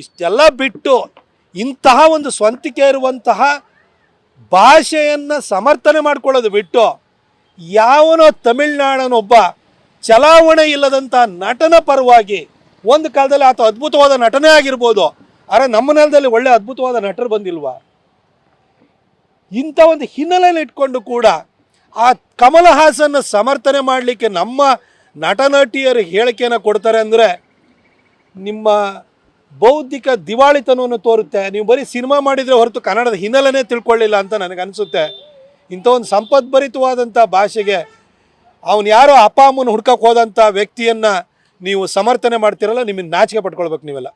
ಇಷ್ಟೆಲ್ಲ ಬಿಟ್ಟು ಇಂತಹ ಒಂದು ಸ್ವಂತಿಕೆ ಇರುವಂತಹ ಭಾಷೆಯನ್ನು ಸಮರ್ಥನೆ ಮಾಡ್ಕೊಳ್ಳೋದು ಬಿಟ್ಟು ಯಾವನೋ ತಮಿಳ್ನಾಡನೊಬ್ಬ ಚಲಾವಣೆ ಇಲ್ಲದಂಥ ನಟನ ಪರವಾಗಿ ಒಂದು ಕಾಲದಲ್ಲಿ ಆತ ಅದ್ಭುತವಾದ ನಟನೇ ಆಗಿರ್ಬೋದು. ಆದರೆ ನಮ್ಮ ನೆಲದಲ್ಲಿ ಒಳ್ಳೆ ಅದ್ಭುತವಾದ ನಟರು ಬಂದಿಲ್ವಾ? ಇಂಥ ಒಂದು ಹಿನ್ನೆಲೆಯಲ್ಲಿ ಇಟ್ಕೊಂಡು ಕೂಡ ಆ ಕಮಲ ಹಾಸನ್ನು ಸಮರ್ಥನೆ ಮಾಡಲಿಕ್ಕೆ ನಮ್ಮ ನಟನಟಿಯರು ಹೇಳಿಕೆಯನ್ನು ಕೊಡ್ತಾರೆ ಅಂದರೆ ನಿಮ್ಮ ಬೌದ್ಧಿಕ ದಿವಾಳಿತನವನ್ನು ತೋರುತ್ತೆ. ನೀವು ಬರೀ ಸಿನಿಮಾ ಮಾಡಿದರೆ ಹೊರತು ಕನ್ನಡದ ಹಿನ್ನೆಲೆನೇ ತಿಳ್ಕೊಳ್ಳಿಲ್ಲ ಅಂತ ನನಗನ್ಸುತ್ತೆ ಇಂಥ ಒಂದು ಸಂಪದ್ಭರಿತವಾದಂಥ ಭಾಷೆಗೆ ಅವನು ಯಾರೋ ಅಪ್ಪ ಅಮ್ಮನ ಹುಡ್ಕಕ್ಕೆ ಹೋದಂಥ ವ್ಯಕ್ತಿಯನ್ನು ನೀವು ಸಮರ್ಥನೆ ಮಾಡ್ತಿರಲ್ಲ ನಿಮಗೆ ನಾಚಿಕೆ ಪಟ್ಕೊಳ್ಬೇಕು ನೀವೆಲ್ಲ.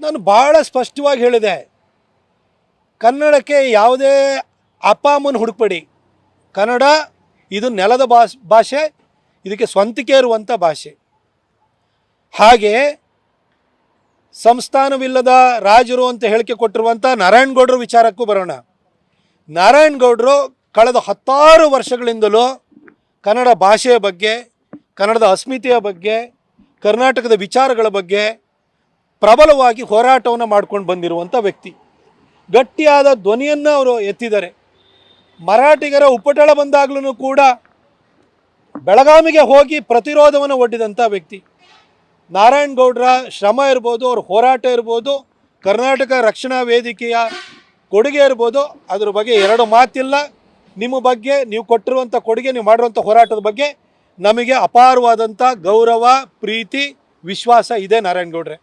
ನಾನು ಭಾಳ ಸ್ಪಷ್ಟವಾಗಿ ಹೇಳಿದೆ. ಕನ್ನಡಕ್ಕೆ ಯಾವುದೇ ಅಪ್ಪ ಅಮ್ಮನ ಹುಡುಕ್ಬೇಡಿ. ಕನ್ನಡ ಇದು ನೆಲದ ಭಾಷ್, ಭಾಷೆ, ಇದಕ್ಕೆ ಸ್ವಂತಿಕೆ ಇರುವಂಥ ಭಾಷೆ. ಹಾಗೆ ಸಂಸ್ಥಾನವಿಲ್ಲದ ರಾಜರು ಅಂತ ಹೇಳಿಕೆ ಕೊಟ್ಟಿರುವಂಥ ನಾರಾಯಣಗೌಡರ ವಿಚಾರಕ್ಕೂ ಬರೋಣ. ನಾರಾಯಣಗೌಡರು ಕಳೆದ ಹತ್ತಾರು ವರ್ಷಗಳಿಂದಲೂ ಕನ್ನಡ ಭಾಷೆಯ ಬಗ್ಗೆ, ಕನ್ನಡದ ಅಸ್ಮಿತೆಯ ಬಗ್ಗೆ, ಕರ್ನಾಟಕದ ವಿಚಾರಗಳ ಬಗ್ಗೆ ಪ್ರಬಲವಾಗಿ ಹೋರಾಟವನ್ನು ಮಾಡ್ಕೊಂಡು ಬಂದಿರುವಂಥ ವ್ಯಕ್ತಿ. ಗಟ್ಟಿಯಾದ ಧ್ವನಿಯನ್ನು ಅವರು ಎತ್ತಿದ್ದಾರೆ. ಮರಾಠಿಗರ ಉಪಟಳ ಬಂದಾಗಲೂ ಕೂಡ ಬೆಳಗಾವಿಗೆ ಹೋಗಿ ಪ್ರತಿರೋಧವನ್ನು ಒಡ್ಡಿದಂಥ ವ್ಯಕ್ತಿ. ನಾರಾಯಣಗೌಡರ ಶ್ರಮ ಇರ್ಬೋದು, ಅವ್ರ ಹೋರಾಟ ಇರ್ಬೋದು, ಕರ್ನಾಟಕ ರಕ್ಷಣಾ ವೇದಿಕೆಯ ಕೊಡುಗೆ ಇರ್ಬೋದು, ಅದ್ರ ಬಗ್ಗೆ ಎರಡು ಮಾತಿಲ್ಲ. ನಿಮ್ಮ ಬಗ್ಗೆ ನೀವು ಕೊಟ್ಟಿರುವಂಥ ಕೊಡುಗೆ, ನೀವು ಮಾಡಿರುವಂಥ ಹೋರಾಟದ ಬಗ್ಗೆ ನಮಗೆ ಅಪಾರವಾದಂಥ ಗೌರವ, ಪ್ರೀತಿ, ವಿಶ್ವಾಸ ಇದೆ ನಾರಾಯಣಗೌಡ್ರೆ